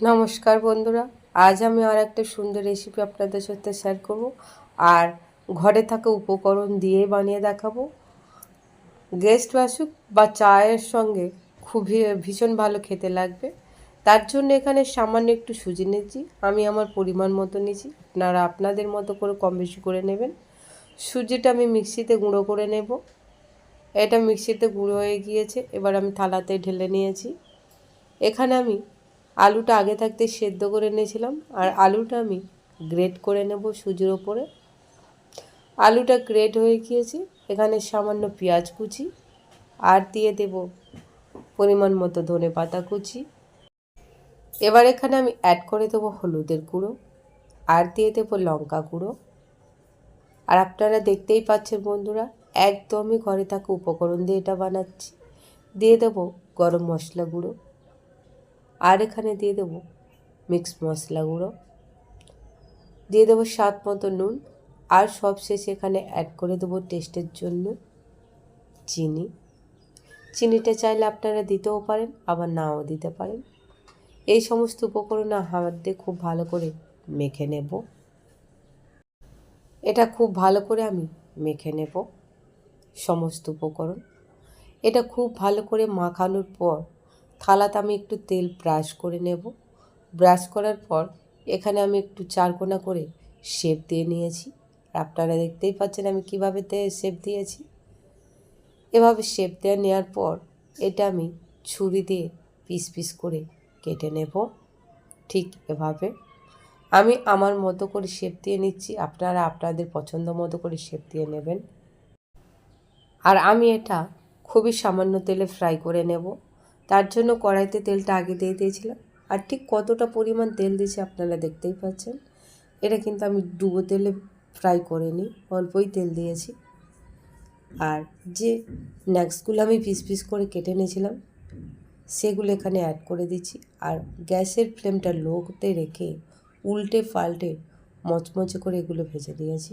নমস্কার বন্ধুরা, আজ আমি আর একটা সুন্দর রেসিপি আপনাদের সাথে শেয়ার করব। আর ঘরে থাকা উপকরণ দিয়ে বানিয়ে দেখাবো। গেস্ট আসুক বা চায়ের সঙ্গে, খুবই ভীষণ ভালো খেতে লাগবে। তার জন্য এখানে সামান্য একটু সুজি নিয়েছি, আমি আমার পরিমাণ মতো নিয়েছি। আপনারা আপনাদের মতো করে কম বেশি করে নেবেন। সুজিটা আমি মিক্সিতে গুঁড়ো করে নেব। এটা মিক্সিতে গুঁড়ো হয়ে গিয়েছে, এবার আমি থালাতে ঢেলে নিয়েছি। এখানে আমি আলুটা আগে থাকতে সেদ্ধ করে নিয়েছিলাম আর আলুটা আমি গ্রেট করে নেব সুজির ওপরে। আলুটা গ্রেট হয়ে গিয়েছে। এখানে সামান্য পেঁয়াজ কুচি আর দিয়ে দেব পরিমাণ মতো ধনে পাতা কুচি। এবার এখানে আমি অ্যাড করে দেবো হলুদের গুঁড়ো আর দিয়ে দেবো লঙ্কা গুঁড়ো। আর আপনারা দেখতেই পাচ্ছেন বন্ধুরা, একদমই ঘরে থাকা উপকরণ দিয়ে এটা বানাচ্ছি। দিয়ে দেবো গরম মশলা গুঁড়ো। আর এখানে দিয়ে দেবো মিক্স মশলা গুঁড়ো। দিয়ে দেবো স্বাদ মতো নুন আর সব শেষে এখানে অ্যাড করে দেবো টেস্টের জন্য চিনি। চিনিটা চাইলে আপনারা দিতেও পারেন, আবার নাও দিতে পারেন। এই সমস্ত উপকরণ হাত দিয়ে খুব ভালো করে মেখে নেব। এটা খুব ভালো করে আমি মেখে নেব সমস্ত উপকরণ। এটা খুব ভালো করে মাখানোর পর থালাতে আমি একটু তেল ব্রাশ করে নেব। ব্রাশ করার পর এখানে আমি একটু চারকোনা করে শেপ দিয়ে নিয়েছি। আপনারা দেখতেই পাচ্ছেন আমি কীভাবে শেপ দিয়েছি। এভাবে শেপ দেওয়া নেওয়ার পর এটা আমি ছুরি দিয়ে পিস পিস করে কেটে নেব। ঠিক এভাবে। আমি আমার মতো করে শেপ দিয়ে নিচ্ছি। আপনারা আপনাদের পছন্দ মতো করে শেপ দিয়ে নেবেন। আর আমি এটা খুবই সামান্য তেলে ফ্রাই করে নেব। তার জন্য কড়াইতে তেলটা আগে দিয়ে দিয়েছিলাম। আর ঠিক কতটা পরিমাণ তেল দিয়েছি আপনারা দেখতেই পাচ্ছেন। এটা কিন্তু আমি ডুবো তেলে ফ্রাই করে নিই অল্পই তেল দিয়েছি। আর যে স্ন্যাক্সগুলো আমি পিস পিস করে কেটে নিয়েছিলাম, সেগুলো এখানে অ্যাড করে দিচ্ছি। আর গ্যাসের ফ্লেমটা লোতে রেখে উল্টে পাল্টে মচমচে করে এগুলো ভেজে দিয়েছি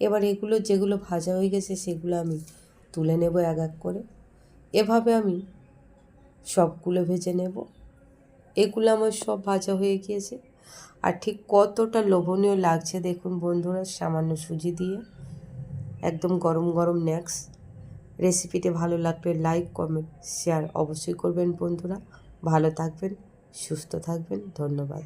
এবার এগুলো যেগুলো ভাজা হয়ে গেছে, সেগুলো আমি তুলে নেব এক এক করে। এভাবে আমি সবগুলো ভেজে নেব। এগুলো আমার সব ভাজা হয়ে গিয়েছে। আর ঠিক কতটা লোভনীয় লাগছে দেখুন বন্ধুরা, সামান্য সুজি দিয়ে। একদম গরম গরম নেক্স রেসিপিটি ভালো লাগলে লাইক কমেন্ট শেয়ার অবশ্যই করবেন বন্ধুরা। ভালো থাকবেন, সুস্থ থাকবেন, ধন্যবাদ।